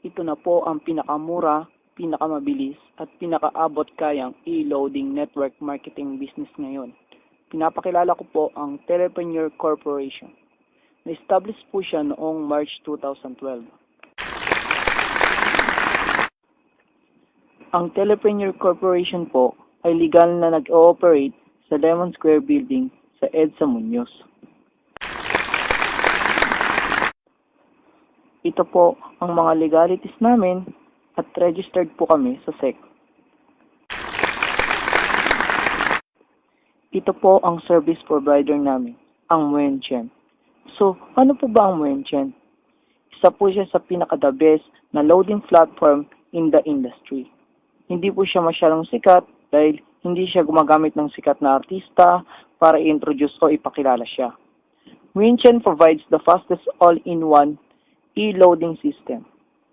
Ito na po ang pinakamura, pinakamabilis, at pinakaabot kayang e-loading network marketing business ngayon. Pinapakilala ko po ang Telepreneur Corporation. Na-establish po siya noong March 2012. Ang Telepreneur Corporation po ay legal na nag-ooperate sa Lemon Square Building sa EDSA Muñoz. Ito po ang mga legalities namin at registered po kami sa SEC. Ito po ang service provider namin, ang Wenchen. So, ano po ba ang Wenchen? Isa po siya sa pinaka-the best na loading platform in the industry. Hindi po siya masyadong sikat dahil hindi siya gumagamit ng sikat na artista para i-introduce o ipakilala siya. Winchen provides the fastest all-in-one e-loading system.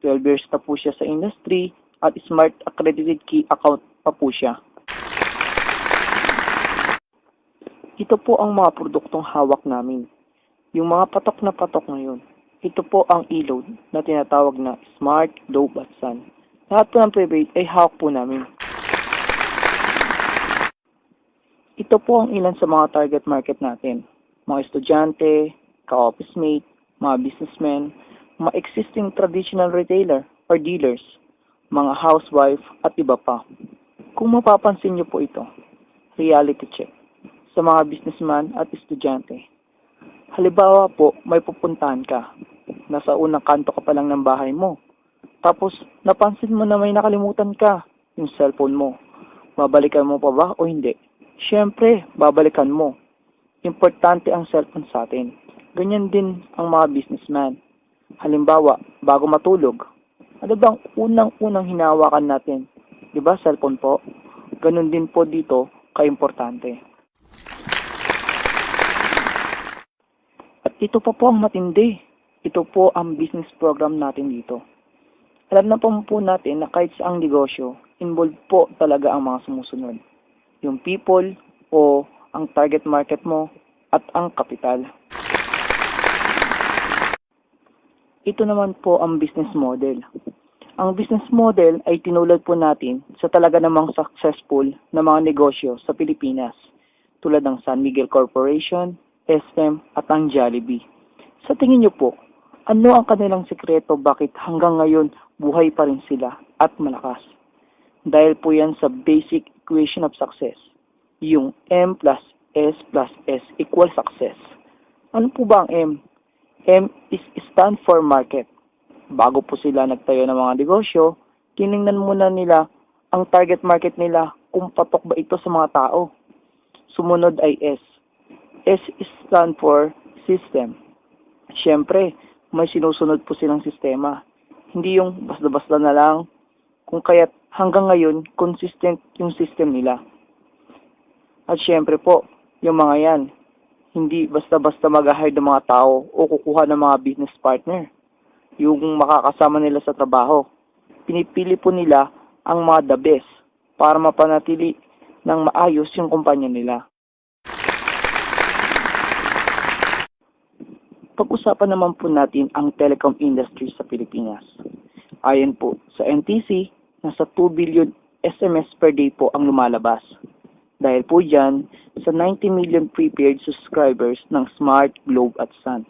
12 years na po siya sa industry at smart accredited key account pa po siya. Ito po ang mga produktong hawak namin. Yung mga patok na patok ngayon. Ito po ang e-load na tinatawag na Smart Globe at Sun. Lahat po ng prepaid ay hawak po namin. Ito po ang ilan sa mga target market natin. Mga estudyante, ka-office mate, mga businessmen, mga existing traditional retailer or dealers, mga housewife at iba pa. Kung mapapansin niyo po ito, reality check sa mga businessman at estudyante. Halimbawa po, may pupuntahan ka. Nasa unang kanto ka pa lang ng bahay mo. Tapos, napansin mo na may nakalimutan ka, yung cellphone mo. Babalikan mo pa ba o hindi? Siyempre, babalikan mo. Importante ang cellphone sa atin. Ganyan din ang mga businessman. Halimbawa, bago matulog, ano bang unang-unang hinawakan natin? Di ba, cellphone po? Ganun din po dito, kaimportante. At ito pa po ang matindi. Ito po ang business program natin dito. Alam na po po natin na kahit sa ang negosyo, involved po talaga ang mga sumusunod. Yung people o ang target market mo at ang kapital. Ito naman po ang business model. Ang business model ay tinulad po natin sa talaga namang successful na mga negosyo sa Pilipinas tulad ng San Miguel Corporation, SM at ang Jollibee. Sa tingin niyo po, ano ang kanilang sekreto bakit hanggang ngayon buhay pa rin sila at malakas? Dahil po yan sa basic equation of success, yung M plus S plus S equals success. Ano po ba ang M? M is stand for market. Bago po sila nagtayo ng mga negosyo, tiningnan muna nila ang target market nila kung patok ba ito sa mga tao. Sumunod ay S. S is stand for system. Siyempre, may sinusunod po silang sistema. Hindi yung basta-basta na lang. Kung kaya't hanggang ngayon, consistent yung system nila. At siyempre po, yung mga yan, hindi basta-basta mag-hire ng mga tao o kukuha ng mga business partner. Yung makakasama nila sa trabaho. Pinipili po nila ang mga the best para mapanatili ng maayos yung kumpanya nila. Pag-usapan naman po natin ang telecom industry sa Pilipinas. Ayon po sa NTC, nasa 2 billion SMS per day po ang lumalabas. Dahil po dyan sa 90 million prepaid subscribers ng Smart, Globe at Sun.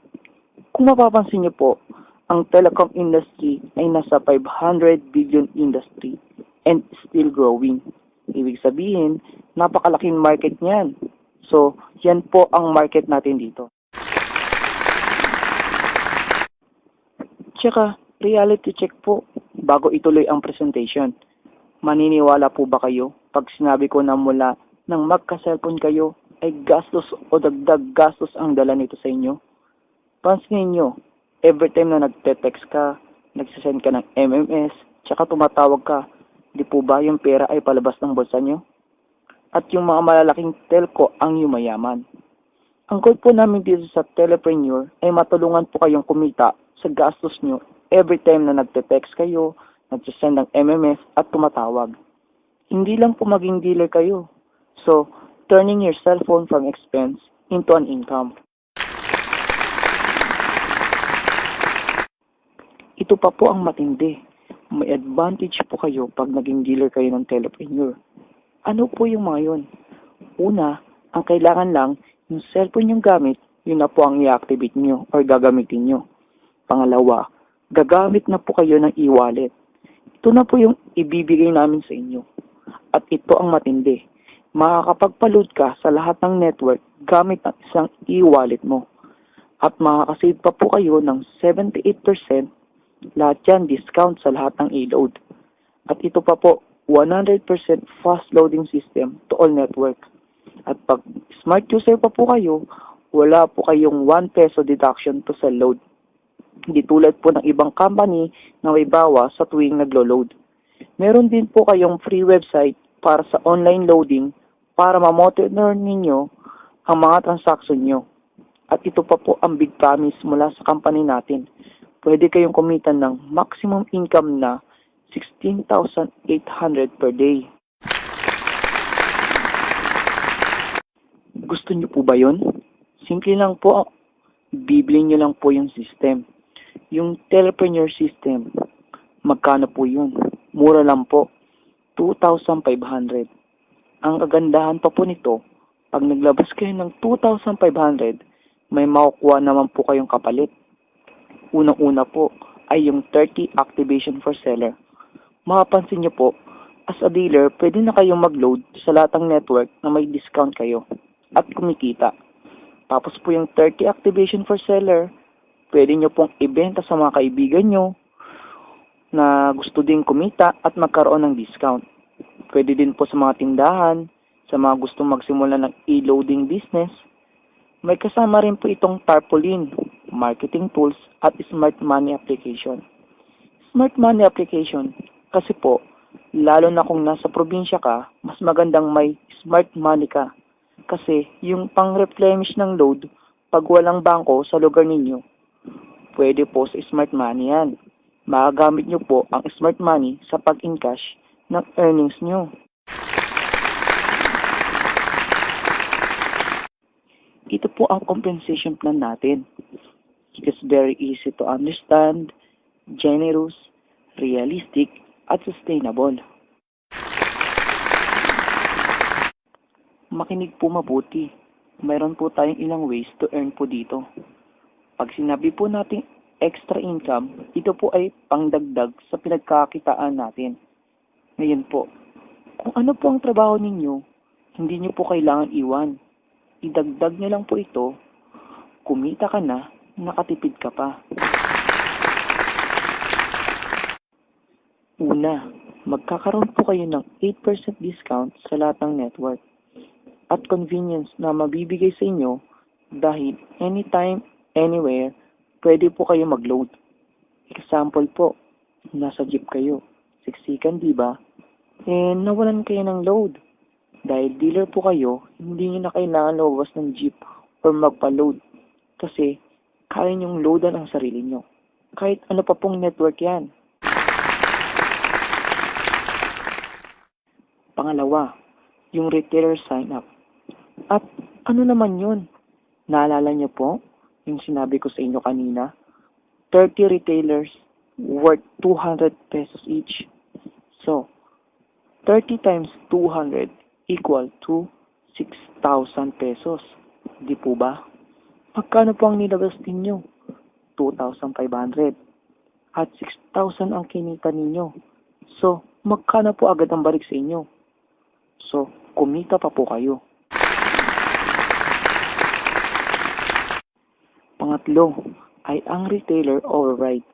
Kung mapapansin niyo po, ang telecom industry ay nasa 500 billion industry and still growing. Ibig sabihin, napakalaking market niyan. So, yan po ang market natin dito. Tsaka, reality check po bago ituloy ang presentation. Maniniwala po ba kayo pag sinabi ko na mula nang magka-cellphone kayo ay gastos o dagdag gastos ang dala nito sa inyo? Pansinin nyo, every time na nagte-text ka, nagsisend ka ng MMS, tsaka tumatawag ka, di po ba yung pera ay palabas ng bulsa nyo? At yung mga malalaking telco ang yumayaman. Ang goal po namin dito sa Telepreneur ay matulungan po kayong kumita sa gastos nyo every time na nagte-text kayo, nagsisend ng MMS at tumatawag. Hindi lang po maging dealer kayo. So, turning your cellphone from expense into an income. Ito pa po ang matindi. may advantage po kayo pag naging dealer kayo ng telepreneur. Ano po yung mga yun? Una, ang kailangan lang, yung cellphone yung gamit, yun na po ang i-activate nyo or gagamitin nyo. Pangalawa, gagamit na po kayo ng e-wallet. Ito na po yung ibibigay namin sa inyo. At ito ang matindi. Makakapagpa-load ka sa lahat ng network gamit ang isang e-wallet mo. At makakasave pa po kayo ng 78% lahat yan discount sa lahat ng e-load. At ito pa po, 100% fast loading system to all network. At pag smart user pa po kayo, wala po kayong 1 peso deduction to sa load. Hindi tulad po ng ibang company na may bawa sa tuwing naglo-load. Meron din po kayong free website para sa online loading para ma-monitor ninyo ang mga transaction nyo. At ito pa po ang big promise mula sa company natin. Pwede kayong kumita ng maximum income na 16,800 per day. Gusto niyo po ba yon? Simple lang po. Bibili niyo lang po yung system. Yung telepreneur system, magkano po yun? Mura lang po. 2,500. Ang kagandahan pa po nito, pag naglabas kayo ng 2,500, may makukuha naman po kayong kapalit. Unang-una po ay yung 30 activation for seller. Makapansin niyo po, as a dealer, pwede na kayong mag-load sa lahat ng network na may discount kayo at kumikita. Tapos po yung 30 activation for seller, pwede nyo pong ibenta sa mga kaibigan nyo na gusto din kumita at magkaroon ng discount. Pwede din po sa mga tindahan, sa mga gustong magsimula ng e-loading business. May kasama rin po itong tarpaulin, marketing tools at smart money application. Smart money application kasi po, lalo na kung nasa probinsya ka, mas magandang may smart money ka. Kasi yung pang-replenish ng load, pag walang bangko sa lugar ninyo, pwede po sa smart money yan. Magagamit nyo po ang smart money sa pag-encash ng earnings nyo. Ito po ang compensation plan natin. It's very easy to understand, generous, realistic, at sustainable. Makinig po mabuti. Mayroon po tayong ilang ways to earn po dito. Pag sinabi po nating extra income, ito po ay pangdagdag sa pinagkakitaan natin. Ngayon po, kung ano po ang trabaho ninyo, hindi nyo po kailangan iwan. Idagdag nyo lang po ito, kumita ka na, nakatipid ka pa. Una, magkakaroon po kayo ng 8% discount sa lahat ng network at convenience na mabibigay sa inyo dahil anytime, anywhere, pwede po kayo mag-load. Example po, nasa jeep kayo, siksikan di ba? Eh, nawalan kayo ng load. Dahil dealer po kayo, hindi nyo na kailangan lumabas ng jeep or magpa-load. Kasi, kaya nyong loadan ang sarili nyo. Kahit ano pa pong network yan. Pangalawa, yung retailer sign up. At ano naman yun? Naalala niyo po yung sinabi ko sa inyo kanina? 30 retailers worth 200 pesos each. So, 30 times 200 equal to 6,000 pesos. Di po ba? Magkano po ang nilabas ninyo? 2,500. At 6,000 ang kinita ninyo. So, magkano po agad ang balik sa inyo? So, kumita pa po kayo. Pangatlo ay ang retailer override.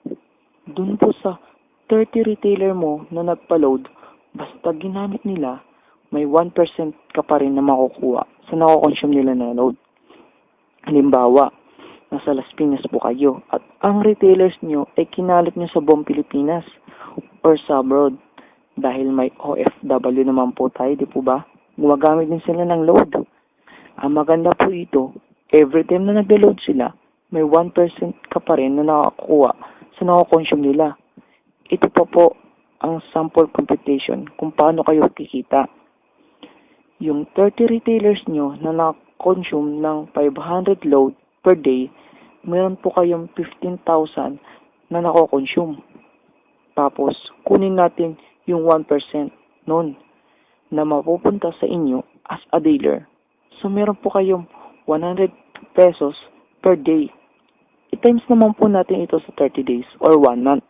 Dun po sa 30 retailer mo na nagpa-load, basta ginamit nila, may 1% ka pa rin na makukuha sa nakokonsume nila na load. Halimbawa, nasa Las Piñas po kayo at ang retailers nyo ay kinalit nyo sa buong Pilipinas or sa abroad dahil may OFW naman po tayo, di po ba? Gumagamit din sila ng load. Ang maganda po ito, every time na nag-load sila, may 1% ka pa rin na nakakuha sa nakakonsume nila. Ito pa po ang sample computation kung paano kayo kikita. Yung 30 retailers nyo na nakakonsume ng 500 load per day, meron po kayong 15,000 na nakakonsume. Tapos, kunin natin yung 1% nun na mapupunta sa inyo as a dealer. So, meron po kayong 100 pesos per day. I-times naman po natin ito sa 30 days or 1 month.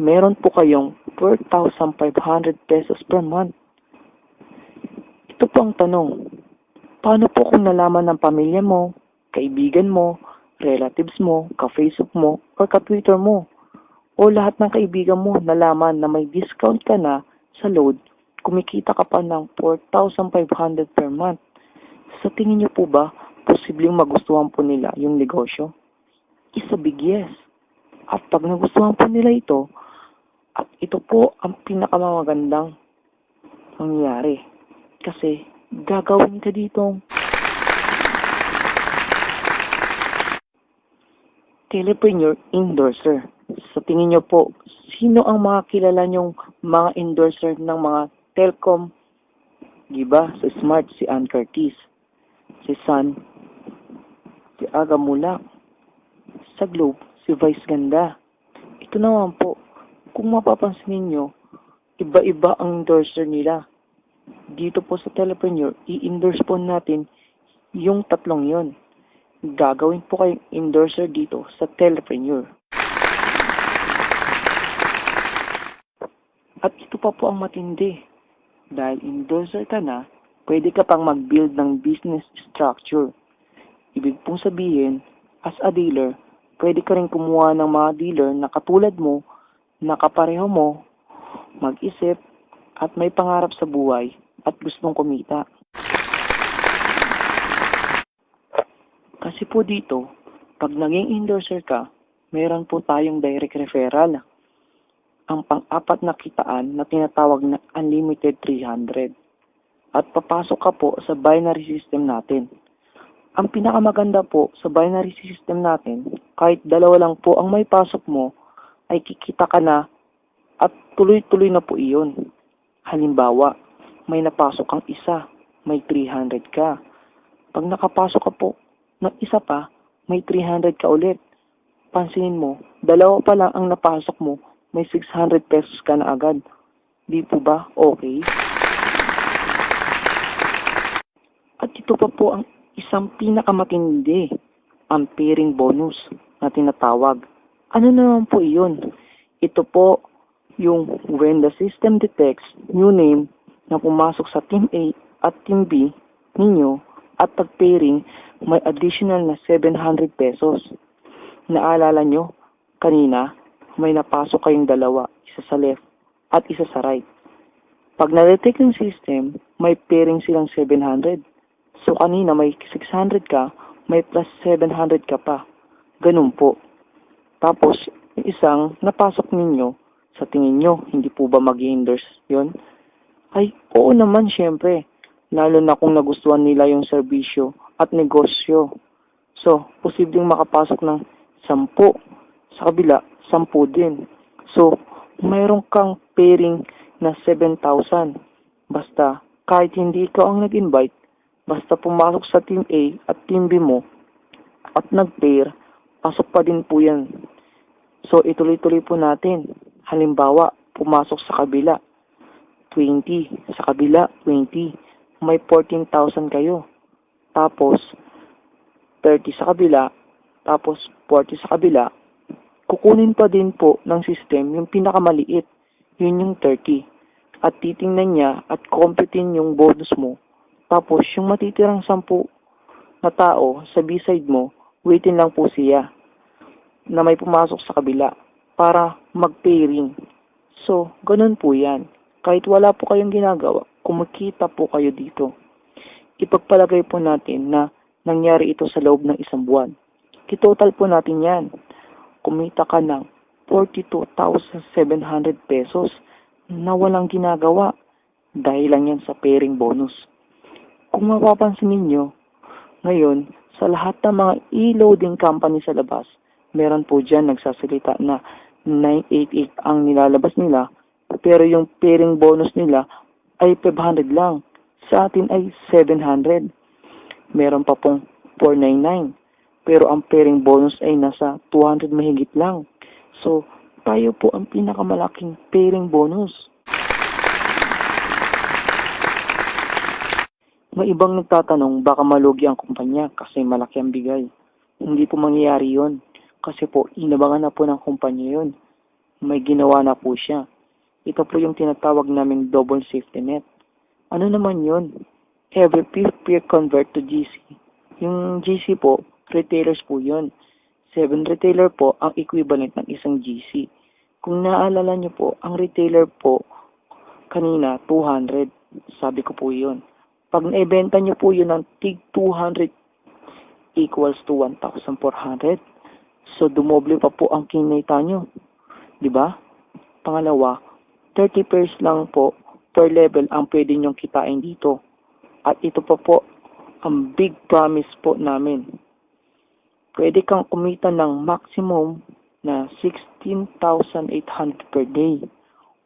Meron po kayong 4,500 pesos per month. Ito po ang tanong. Paano po kung nalaman ng pamilya mo, kaibigan mo, relatives mo, ka-Facebook mo, or ka-Twitter mo, o lahat ng kaibigan mo nalaman na may discount ka na sa load, kumikita ka pa ng 4,500 per month. Sa tingin niyo po ba, posibleng magustuhan po nila yung negosyo? Is a big yes. At pag nagustuhan po nila ito, at ito po ang pinakamagandang mangyayari. Kasi gagawin ka ditong telepreneur endorser. Sa tingin nyo po, sino ang mga kilala nyong mga endorser ng mga telcom? Diba? Sa Smart, si Ann Curtis. Si Sun, si Aga Mulak. Sa Globe, si Vice Ganda. Ito naman po, kung mapapansin ninyo, iba-iba ang endorser nila. Dito po sa Telepreneur, i-endorse po natin yung tatlong yon. Gagawin po kayong endorser dito sa Telepreneur. At ito pa po ang matindi. Dahil endorser ka na, pwede ka pang mag-build ng business structure. Ibig pong sabihin, as a dealer, pwede ka rin kumuha ng mga dealer na katulad mo, na kapareho mo, mag-isip, at may pangarap sa buhay at gustong kumita. Kasi po dito, pag naging endorser ka, meron po tayong direct referral. Ang pang-apat na kitaan na tinatawag na Unlimited 300. At papasok ka po sa binary system natin. Ang pinakamaganda po sa binary system natin, kahit dalawa lang po ang may pasok mo, ay kikita ka na at tuloy-tuloy na po iyon. Halimbawa, may napasok kang isa, may 300 ka. Pag nakapasok ka po ng isa pa, may 300 ka ulit. Pansinin mo, dalawa pa lang ang napasok mo, may 600 pesos ka na agad. Di po ba okay? At ito pa po ang isang pinakamatindi, ang pairing bonus na tinatawag. Ano naman po iyon? Ito po yung when the system detects new name na pumasok sa Team A at Team B ninyo at pag-pairing, may additional na 700 pesos. Naalala nyo, kanina, may napasok kayong dalawa, isa sa left at isa sa right. Pag na-detect ng system, may pairing silang 700. So kanina may 600 ka, may plus 700 ka pa. Ganun po. Tapos, isang napasok ninyo, sa tingin nyo, hindi po ba mag-endorse yon? Ay, oo naman syempre. Lalo na kung nagustuhan nila yung serbisyo at negosyo. So, posibleng makapasok ng 10. Sa kabila, 10 din. So, mayroon kang pairing na 7,000. Basta, kahit hindi ikaw ang nag-invite, basta pumasok sa Team A at Team B mo at nag-pair, pasok pa din po yan. So, ituloy-tuloy po natin. Halimbawa, pumasok sa kabila, 20. Sa kabila, 20. May 14,000 kayo. Tapos, 30 sa kabila, tapos 40 sa kabila, kukunin pa din po ng system yung pinakamaliit, yun yung 30. At titingnan niya at computin yung bonus mo. Tapos, yung matitirang 10 na tao sa B-side mo, waitin lang po siya na may pumasok sa kabila para mag-pairing. So, ganun po yan. Kahit wala po kayong ginagawa, kumikita po kayo dito. Ipagpalagay po natin na nangyari ito sa loob ng isang buwan. Kitotal po natin yan. Kumita ka ng 42,700 pesos na walang ginagawa dahil lang yan sa pairing bonus. Kung mapapansin ninyo, ngayon, sa lahat ng mga e-loading company sa labas, meron po dyan nagsasalita na 988 ang nilalabas nila, pero yung pairing bonus nila ay 500 lang. Sa atin ay 700. Meron pa pong 499. Pero ang pairing bonus ay nasa 200 mahigit lang. So, tayo po ang pinakamalaking pairing bonus. May ibang nagtatanong baka malugi ang kumpanya kasi malaki ang bigay. Hindi po mangyayari yon kasi po inabangan na po ng kumpanya yon. May ginawa na po siya. Ito po yung tinatawag naming double safety net. Ano naman yon? Every peer convert to GC. Yung GC po, retailers po yon. Seven retailer po ang equivalent ng isang GC. Kung naaalala nyo po, ang retailer po kanina 200. Sabi ko po yun. Pag naibenta nyo po yun ng tig 200 equals to 1,400. So, dumoble pa po ang kinita nyo. Ba? Pangalawa, 30 pairs lang po per level ang pwede nyong kitain dito. At ito pa po ang big promise po namin. Pwede kang kumita ng maximum na 16,800 per day,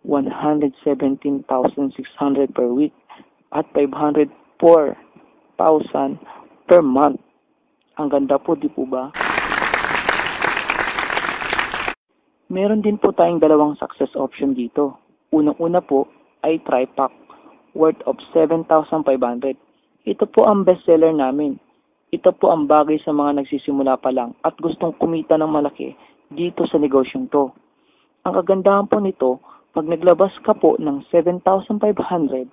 117,600 per week, at 504,000 per month. Ang ganda po, di po ba? Meron din po tayong dalawang success option dito. Unang-una po ay TriPack worth of 7,500. Ito po ang bestseller namin. Ito po ang bagay sa mga nagsisimula pa lang at gustong kumita ng malaki dito sa negosyong to. Ang kagandahan po nito, pag naglabas ka po ng 7,500,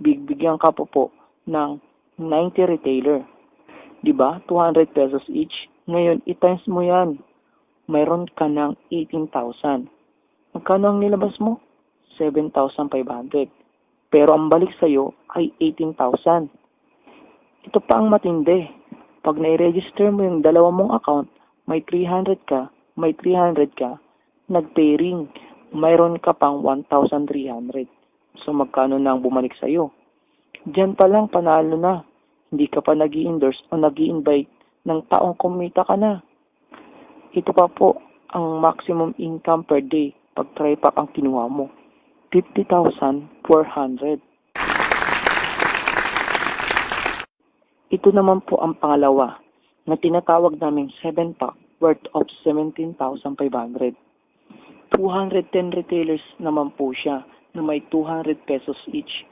bibigyan ka po po ng 90 retailer. 'Di ba? 200 pesos each. Ngayon, i-times mo 'yan. Mayroon ka ng 18,000. Magkano ang nilabas mo? 7,500. Pero ang balik sa'yo ay 18,000. Ito pa ang matindi. Pag nai-register mo yung dalawa mong account, may 300 ka, may 300 ka, nag-pairing, mayroon ka pang 1,300. So magkano na ang bumalik sa'yo? Diyan pa lang panalo na. Hindi ka pa nag endorse o nag invite ng taong kumita ka na. Ito pa po ang maximum income per day pag tripack ang kinuha mo. 50,400. Ito naman po ang pangalawa na tinatawag naming 7-pack worth of 17,500. 210 retailers naman po siya na may 200 pesos each.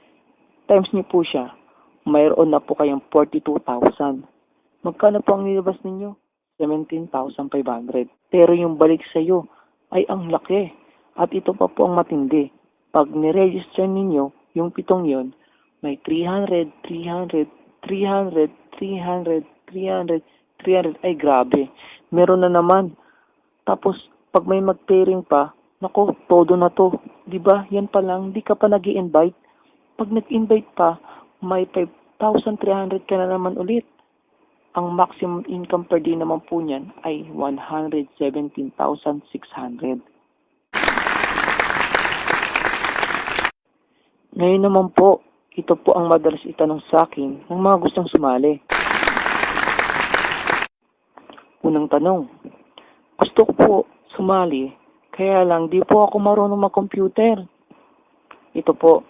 Times niyo po siya, mayroon na po kayong 42,000. Magkano po ang nilabas ninyo? 17,500. Pero yung balik sa iyo ay ang laki. At ito pa po ang matindi. Pag niregister ninyo, yung pitong yon, may 300, 300, 300, 300, 300, 300. Ay grabe. Meron na naman. Tapos, pag may mag-pairing pa, nako, todo na to. 'Di ba? Yan pa lang, di ka pa nag invite Pag nag-invite pa, may 5,300 ka na naman ulit. Ang maximum income per day naman po niyan ay 117,600. Ngayon naman po, ito po ang madalas itanong sa akin ng mga gustong sumali. Unang tanong, gusto ko po sumali, kaya lang di po ako marunong mag-computer. Ito po,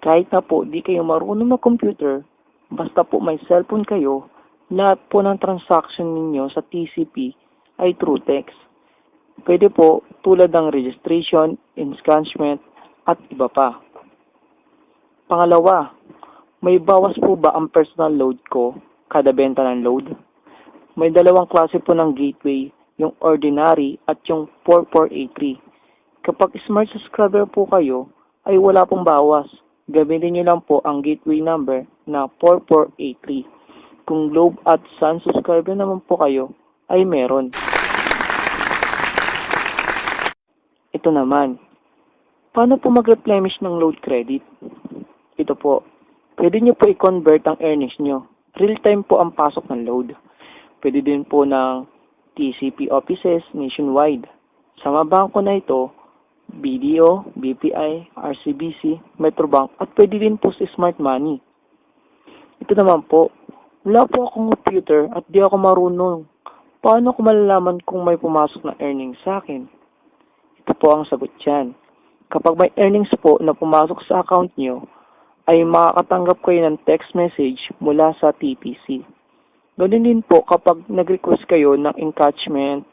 kahit na po di kayo marunong mag-computer, basta po may cellphone kayo, lahat po ng transaction ninyo sa TCP ay through text. Pwede po tulad ng registration, enscancement, at iba pa. Pangalawa, may bawas po ba ang personal load ko kada benta ng load? May dalawang klase po ng gateway, yung ordinary at yung 4483. Kapag smart subscriber po kayo, ay wala pong bawas. Gamitin niyo lang po ang gateway number na 4483. Kung Globe at Sun subscriber naman po kayo, ay meron. Ito naman. Paano po mag-replenish ng load credit? Ito po. Pwede nyo po i-convert ang earnings nyo. Real time po ang pasok ng load. Pwede din po ng TCP offices nationwide. Sa mga bangko na ito, BDO, BPI, RCBC, Metrobank, at pwede din po sa Smart Money. Ito naman po, wala po akong computer at di ako marunong. Paano ko malalaman kung may pumasok na earnings sa akin? Ito po ang sagot dyan. Kapag may earnings po na pumasok sa account nyo, ay makakatanggap kayo ng text message mula sa TPC. Ganun din po kapag nag-request kayo ng encashment,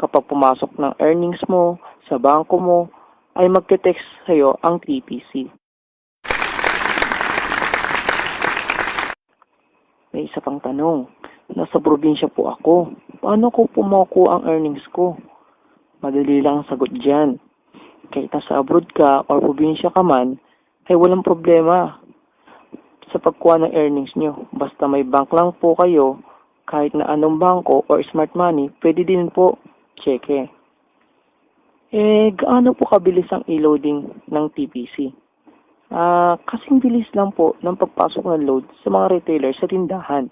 kapag pumasok ng earnings mo sa bangko mo, ay magte-text sa'yo ang TPC. May isa pang tanong. Nasa probinsya po ako. Paano ko makukuha ang earnings ko? Madali lang ang sagot dyan. Kahit nasa abroad ka or probinsya ka man, ay walang problema sa pagkuha ng earnings nyo. Basta may bank lang po kayo, kahit na anong bangko or smart money, pwede din po cheque. Eh, gaano po kabilis ang e-loading ng TPC? Ah, kasing bilis lang po ng pagpasok ng load sa mga retailer sa tindahan.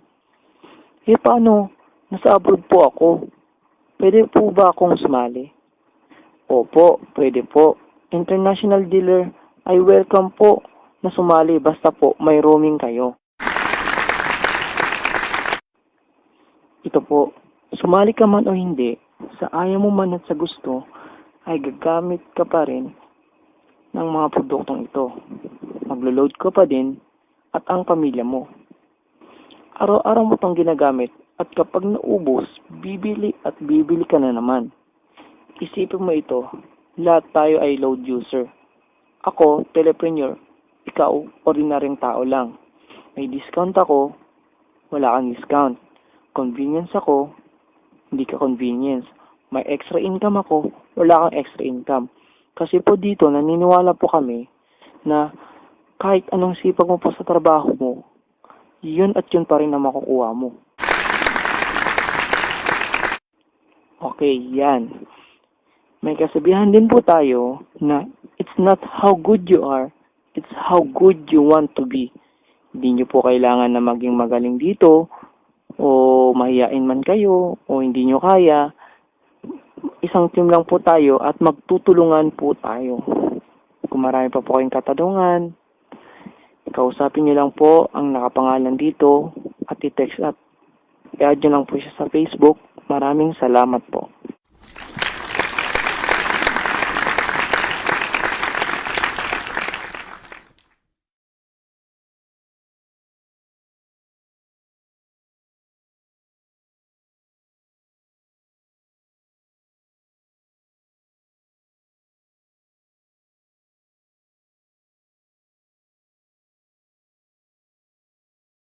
Eh, paano? Nasa abroad po ako. Pwede po ba akong sumali? Opo, pwede po. International dealer ay welcome po na sumali basta po may roaming kayo. Ito po, sumali ka man o hindi, sa ayaw mo man at sa gusto, ay gagamit ka pa rin ng mga produktong ito. Maglo-load ka pa din at ang pamilya mo. Araw-araw mo itong ginagamit at kapag naubos, bibili at bibili ka na naman. Isipin mo ito, lahat tayo ay load user. Ako, telepreneur. Ikaw, ordinaryong tao lang. May discount ako, wala kang discount. Convenience ako, hindi ka convenience. May extra income ako, wala kang extra income. Kasi po dito, naniniwala po kami na kahit anong sipag mo pa sa trabaho mo, yun at yun pa rin ang makukuha mo. Okay, yan. May kasabihan din po tayo na it's not how good you are, it's how good you want to be. Hindi nyo po kailangan na maging magaling dito o mahiyain man kayo o hindi nyo kaya. Isang team lang po tayo at magtutulungan po tayo. Kung marami pa po kayong katanungan, kausapin nyo lang po ang nakapangalan dito at i-text at i-add nyo lang po siya sa Facebook. Maraming salamat po.